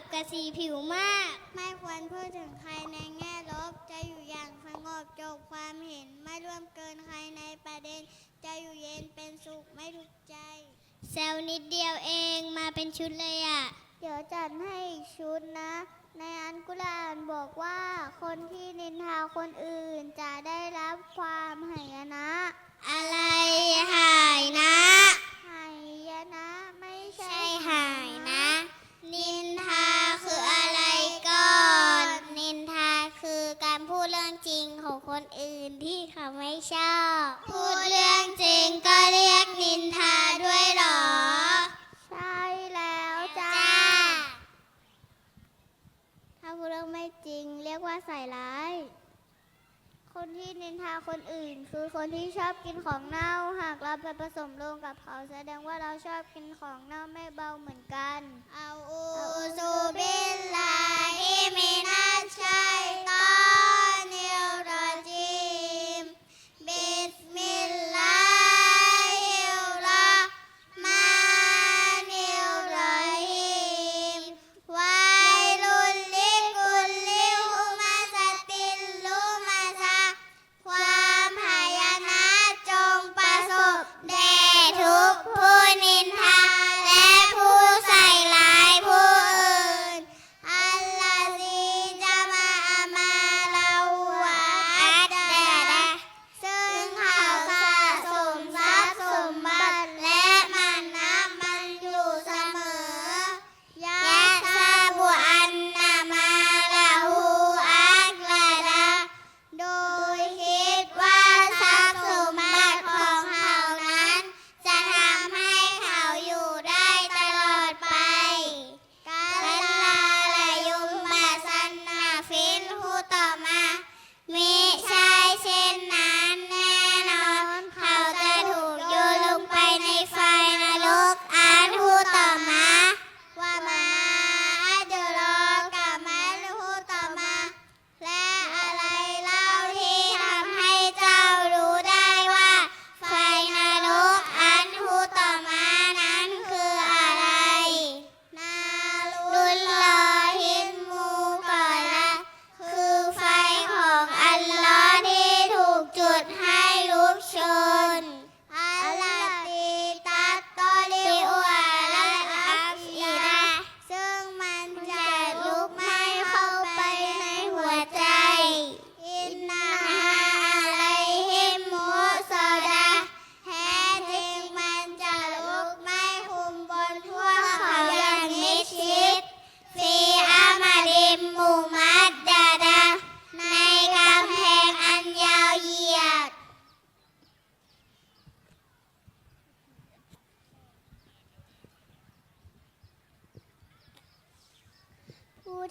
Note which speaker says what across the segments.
Speaker 1: กับกระสีผิวมาก
Speaker 2: ไม่ควรพูดถึงใครในแง่ลบ จะอยู่อย่างสงบจบความเห็น ไม่ร่วมเกินใครในประเด็น จะอยู่เย็นเป็นสุขไม่ทุกข์ใจ
Speaker 1: แซวนิดเดียวเองมาเป็นชุดเลยอะ
Speaker 2: เดี๋ยวจัดให้อีกชุดนะ ในอันกุรอานบอกว่า คนที่นินทาคนอื่นจะได้รับความหายนะ
Speaker 1: อะไรหายนะ ของคนอื่นที่เขาไม่ชอบ พูดเรื่องจริงก็เรียกนินทาด้วยเหรอ
Speaker 2: ใช่แล้วจ้า
Speaker 1: จ้า
Speaker 2: ถ้าพูดเรื่องไม่จริงเรียกว่าใส่ร้าย คนที่นินทาคนอื่น คือคนที่ชอบกินของเน่า หากเราไปผสมลงกับเขาแสดงว่าเราชอบกินของเน่าไม่เบาเหมือนกัน
Speaker 1: เอาอูซูบิลลา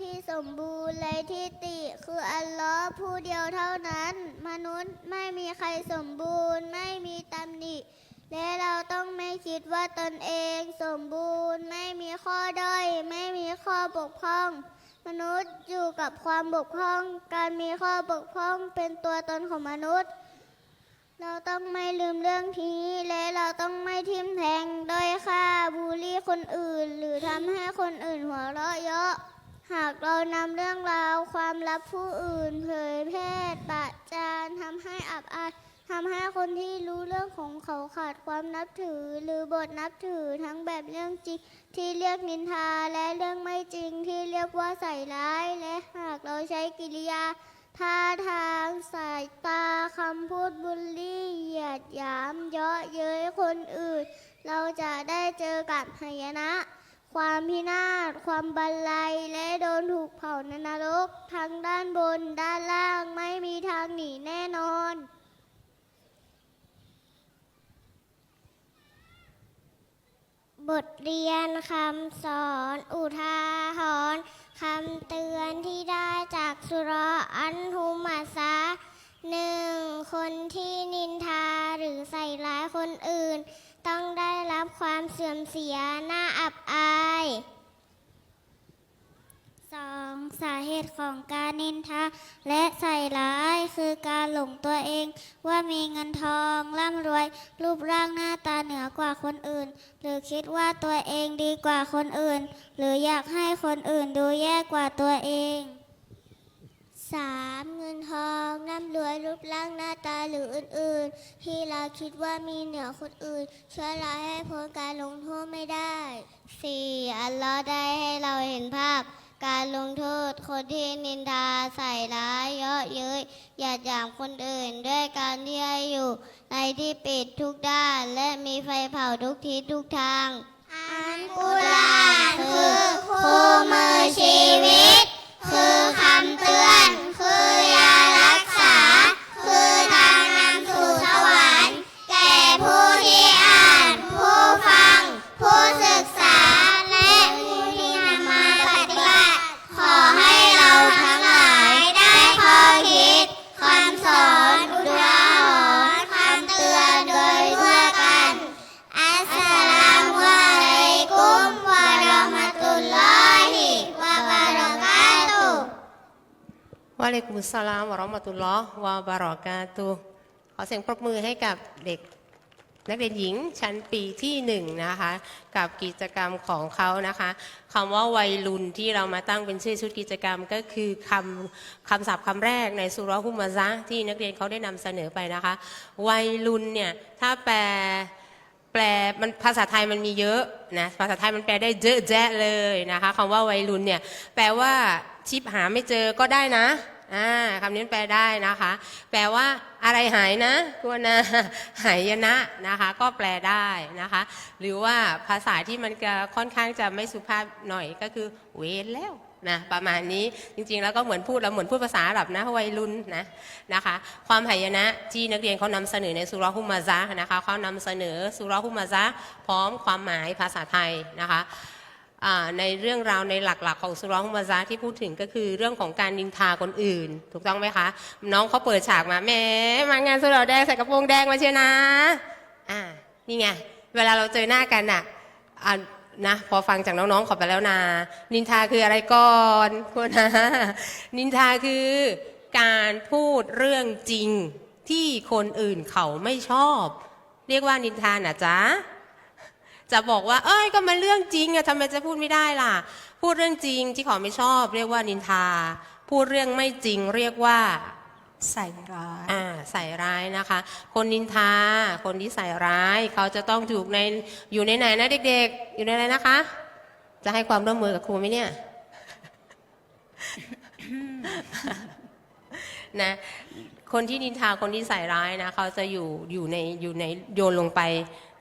Speaker 1: ที่สมบูร
Speaker 2: ณ์ไรที่ติคืออัลลอฮ์ผู้เดียวเท่านั้น มนุษย์ไม่มีใครสมบูรณ์ ไม่มีตำหนิ และเราต้องไม่คิดว่าตนเองสมบูรณ์ ไม่มีข้อด้อย ไม่มีข้อบกพร่อง มนุษย์อยู่กับความบกพร่อง การมีข้อบกพร่องเป็นตัวตนของมนุษย์ เราต้องไม่ลืมเรื่องนี้และเราต้องไม่ทิมแทงด้อยค่าบูลลี่คนอื่น หรือทำให้คนอื่นหัวเราะเยาะ หากเรานำเรื่องราวความลับผู้อื่น เผยแพร่ประจานทำให้อับอายทำให้คนที่รู้เรื่องของเขาขาดความนับถือ หรือบทนับถือทั้งแบบเรื่องจริง ที่เรียกนินทาและเรื่องไม่จริงที่เรียกว่าใส่ร้าย และหากเราใช้กิริยาท่าทางสายตาคำพูดบุลลี่เหยียดหยามเยาะเย้ยคนอื่น เราจะได้เจอกับหายนะ ความพินาศ ความบันไลและโดนถูกเผาในนรก ทั้งด้านบนด้านล่างไม่มีทางหนีแน่นอน
Speaker 1: บทเรียนคำสอนอุทาหรณ์คำเตือนที่ได้จากสุรออันทุมาซาหนึ่งคนที่นินทาหรือใส่ร้ายคนอื่น ต้องได้รับความเสื่อมเสียหน้าอับ อาย
Speaker 2: สองสาเหตุของการนินทาและใส่ร้ายคือการหลงตัวเอง ว่ามีเงินทองร่ำรวย รูปร่างหน้าตาเหนือกว่าคนอื่น หรือคิดว่าตัวเองดีกว่าคนอื่น หรืออยากให้คนอื่นดูแย่กว่าตัวเอง 3. เงินทองร่ำ น ที่เราคิดว่ามีเหนือคนอื่น ช่วยเราให้พ้นการลงโทษไม่ได้ 4. อัลลอฮ์ได้ให้เราเห็นภาพ การลงโทษคนที่นินทาใส่ร้ายเยาะเย้ยอย่าหยามคนอื่น ด้วยการที่ให้อยู่ ในที่ปิดทุกด้าน และมีไฟเผาทุกทิศทุกทาง
Speaker 1: อัน ลัยกุม
Speaker 3: สลามวะราะมะตุลลอฮ์วะบารอกาตุขอเสียงปรบมือให้กับเด็กนักเรียนหญิงชั้นปีที่หนึ่งนะคะ กับกิจกรรมของเขานะคะคำว่าวัยรุ่นที่เรามาตั้งเป็นชื่อชุดกิจกรรมก็คือคำคำศัพท์คำแรกในสุรหุมะซะที่นักเรียนเขาได้นำเสนอไปนะคะ วัยรุ่นเนี่ยถ้าแปลแปลมันภาษาไทยมันมีเยอะนะภาษาไทยมันแปลได้เยอะแยะเลยนะคะคำว่าวัยรุ่นเนี่ยแปลว่าชิปหาไม่เจอก็ได้นะ อ่าคำนี้แปลได้นะคะ แปลว่าอะไรหายนะกัวนะหายนะนะคะ ก็แปลได้นะคะ หรือว่าภาษาที่มันจะค่อนข้างจะไม่สุภาพหน่อยก็คือเวรแล้วนะประมาณนี้จริงๆ แล้วก็เหมือนพูดเราเหมือนพูดภาษาอาหรับนะวัยรุ่นนะนะคะ ความหายนะที่นักเรียนเขานำเสนอในสุรหุมะซะนะคะเขานำเสนอสุรหุมะซะพร้อมความหมายภาษาไทยนะคะ ในเรื่องราวในหลักๆ ของสุราะห์ฮุมะซะห์ที่พูดถึงก็คือเรื่องของการนินทาคนอื่น ถูกต้องไหมคะ น้องเขาเปิดฉากมาแหมมางานสุราะห์แดงใส่กระโปรงแดงมาเชียนะอ่านี่ไงเวลาเราเจอหน้ากันอะนะพอฟังจากน้องๆขอไปแล้วนานินทาคืออะไรก่อนคุณนะนินทาคือการพูดเรื่องจริงที่คนอื่นเขาไม่ชอบ เรียกว่านินทานะจ๊ะ จะบอกว่า เอ้ยก็มันเรื่องจริงอะทำไมจะพูดไม่ได้ล่ะ พูดเรื่องจริงที่เขาไม่ชอบ เรียกว่านินทา พูดเรื่องไม่จริงเรียกว่า
Speaker 4: ใส่ร้าย
Speaker 3: อ่าใส่ร้ายนะคะ คนนินทา คนที่ใส่ร้าย เขาจะต้องถูกในอยู่ในไหนนะเด็กๆ อยู่ในอะไรนะคะ จะให้ความร่วมมือกับครูไหมเนี่ยนะคนที่นินทาคนที่ใส่ร้ายนะเขาจะอยู่อยู่ในอยู่ในโยนลงไป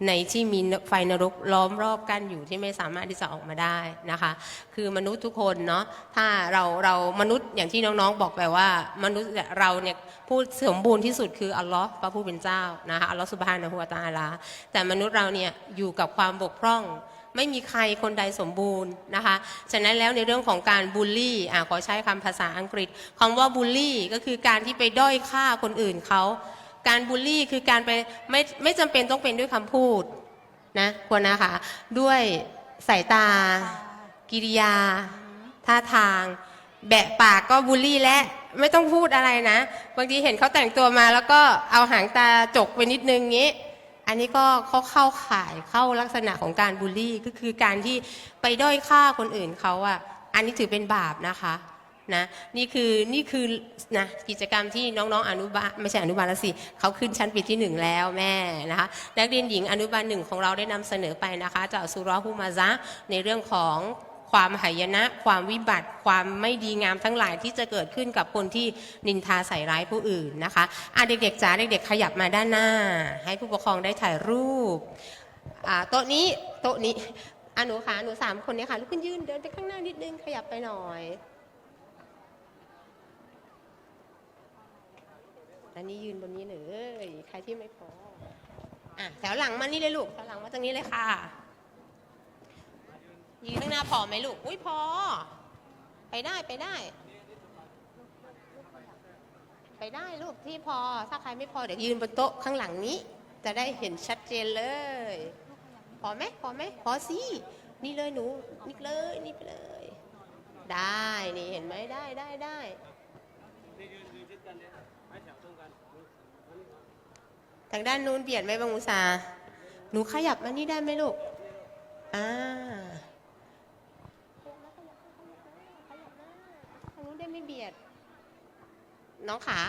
Speaker 3: ในที่มีไฟนรกล้อมรอบกันอยู่ที่ไม่สามารถที่จะออกมาได้นะคะ คือมนุษย์ทุกคนเนาะถ้าเราเรามนุษย์อย่างที่น้องๆบอกไปว่า มนุษย์เราเนี่ยผู้สมบูรณ์ที่สุดคืออัลลอฮ์พระผู้เป็นเจ้านะคะอัลลอฮ์สุบฮานะฮูวะตาลา แต่มนุษย์เราเนี่ยอยู่กับความบกพร่องไม่มีใครคนใดสมบูรณ์นะคะ ฉะนั้นแล้วในเรื่องของการบูลลี่อ่าขอใช้คำภาษาอังกฤษคำว่าบูลลี่ก็คือการที่ไปด้อยค่าคนอื่นเขา การบูลลี่คือการไปไม่ไม่จำเป็นต้องเป็นด้วยคำพูดนะควรนะคะด้วยสายตา กิริยา ท่าทาง แบะปากก็บูลลี่และไม่ต้องพูดอะไรนะ บางทีเห็นเขาแต่งตัวมา แล้วก็เอาหางตาจกไปนิดนึงงี้ อันนี้ก็เขาเข้าข่ายเข้าลักษณะของการบูลลี่ก็คือการที่ไปด้อยค่าคนอื่นเขาอะ อันนี้ถือเป็นบาปนะคะ นะนี่คือนี่คือนะกิจกรรมที่น้องๆอนุบาลไม่ใช่อนุบาลละสิเขาขึ้นชั้นปีที่หนึ่งแล้วแม่นะคะนักเรียนหญิงอนุบาลหนึ่งของเราได้นำเสนอไปนะคะจากสุราะห์ฮุมาซะในเรื่องของความหายนะ ความวิบัติ ความไม่ดีงามทั้งหลายที่จะเกิดขึ้นกับคนที่นินทาใส่ร้ายผู้อื่นนะคะอะเด็กๆจ๋าเด็กๆขยับมาด้านหน้า ให้ผู้ปกครองได้ถ่ายรูปอ่าโต๊ะนี้โต๊ะนี้อะหนูคะหนูสามคนเนี้ค่ะลุกขึ้นยืนเดินไปข้างหน้านิดนึงขยับไปหน่อย อันนี้ยืนบนนี้เลยใครที่ไม่พออะแถวหลังมานี่เลยลูกแถวหลังมาตรงนี้เลยค่ะ ยืนข้างหน้าพอไหมลูก อุ้ยพอ ไปได้ไปได้ ไปได้ลูกที่พอ ถ้าใครไม่พอเดี๋ยวยืนบนโต๊ะข้างหลังนี้ จะได้เห็นชัดเจนเลย พอไหมพอไหมพอสิ นี่เลยหนู นี่เลยนี่ไปเลย ได้ นี่เห็นไหมได้ได้ได้างด้านนู้นเบียดไหมบางอุสาหนูขยับมานี่ได้ไหมลูก อ่าทางนู้นได้ไม่เบียด น้องขา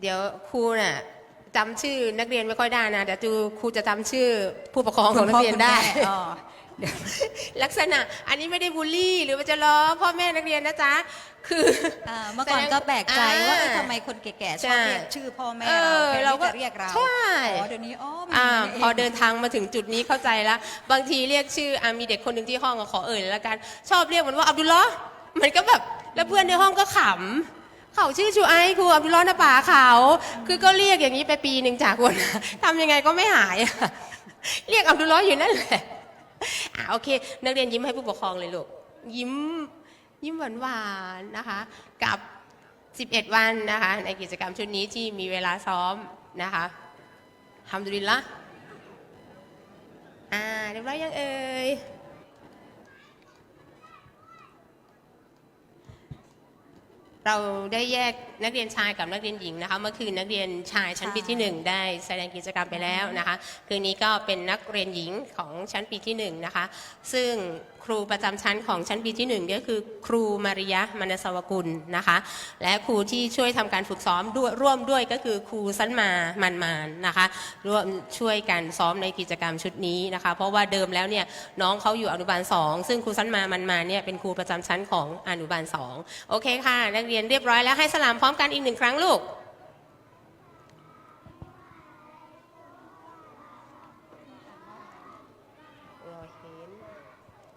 Speaker 3: เดี๋ยวครูน่ะจำชื่อนักเรียนไม่ค่อยได้นะเดี๋ยวดูครูจะจำชื่อผู้ปกครองของนักเรียนได้
Speaker 4: คุณพ่อคุณแม่อ๋อเดี๋ยว
Speaker 3: ลักษณะอันนี้ไม่ได้บูลลี่ หรือว่าจะล้อพ่อแม่นักเรียนนะจ๊ะ คือ
Speaker 4: อ่าเมื่อก่อนก็แปลกใจ
Speaker 3: อ่า
Speaker 4: ว่าเออทำไมคนแก่ๆชอบเรียกชื่อพ่อแม่
Speaker 3: เอ
Speaker 4: เรา
Speaker 3: อ
Speaker 4: แทน
Speaker 3: เรา
Speaker 4: ที่
Speaker 3: ก็
Speaker 4: จะเรียกเรา
Speaker 3: ใช่
Speaker 4: อ๋อเดี๋ยวนี้อ๋อมัน
Speaker 3: อ่า
Speaker 4: ย่างนี้
Speaker 3: พอ
Speaker 4: เง
Speaker 3: เดินทางมาถึงจุดนี้เข้าใจแล้วบางทีเรียกชื่ออามีเด็กคนหนึ่งที่ห้องอะขอเอ่ยแล้วกัน ชอบเรียกมันว่าอับดุลลอฮ์มันก็แบบแล้วเพื่อนในห้องก็ขำเขาชื่อชูไอครูอับดุลลอฮ์นะป๋าเขา คือก็เรียกอย่างนี้ไปปีหนึ่งจากวันนะทำยังไงก็ไม่หายอะเรียกอับดุลลอฮ์อยู่นั่นแหละอะ โอเค นักเรียนยิ้มให้ผู้ปกครองเลยลูก ยิ้มยิ้มหวานๆนะคะ กับ 11 วันนะคะ ในกิจกรรมชุดนี้ที่มีเวลาซ้อมนะคะทำดุลิลละอ่าเรียบร้อยยังเอ่ย เราได้แยกนักเรียนชายกับนักเรียนหญิงนะคะเมื่อคืนนักเรียนชายชั้นปีที่หนึ่งได้แสดงกิจกรรมไปแล้วนะคะคืนนี้ก็เป็นนักเรียนหญิงของชั้นปีที่หนึ่งนะคะซึ่งครูประจำชั้นของชั้นปีที่หนึ่งก็คือครูมาริยะมนสวกุลนะคะและครูที่ช่วยทำการฝึกซ้อมด้วยร่วมด้วยก็คือครูสันมามันมานนะคะร่วมช่วยกันซ้อมในกิจกรรมชุดนี้นะคะ เพราะว่าเดิมแล้วเนี่ยน้องเขาอยู่อนุบาลสองซึ่งครูสันมามันมานเนี่ยเป็นครูประจำชั้นของอนุบาลสองโอเคค่ะนักเรียนเรียบร้อยแล้วให้สลามพร้อมกันอีกหนึ่งครั้งลูก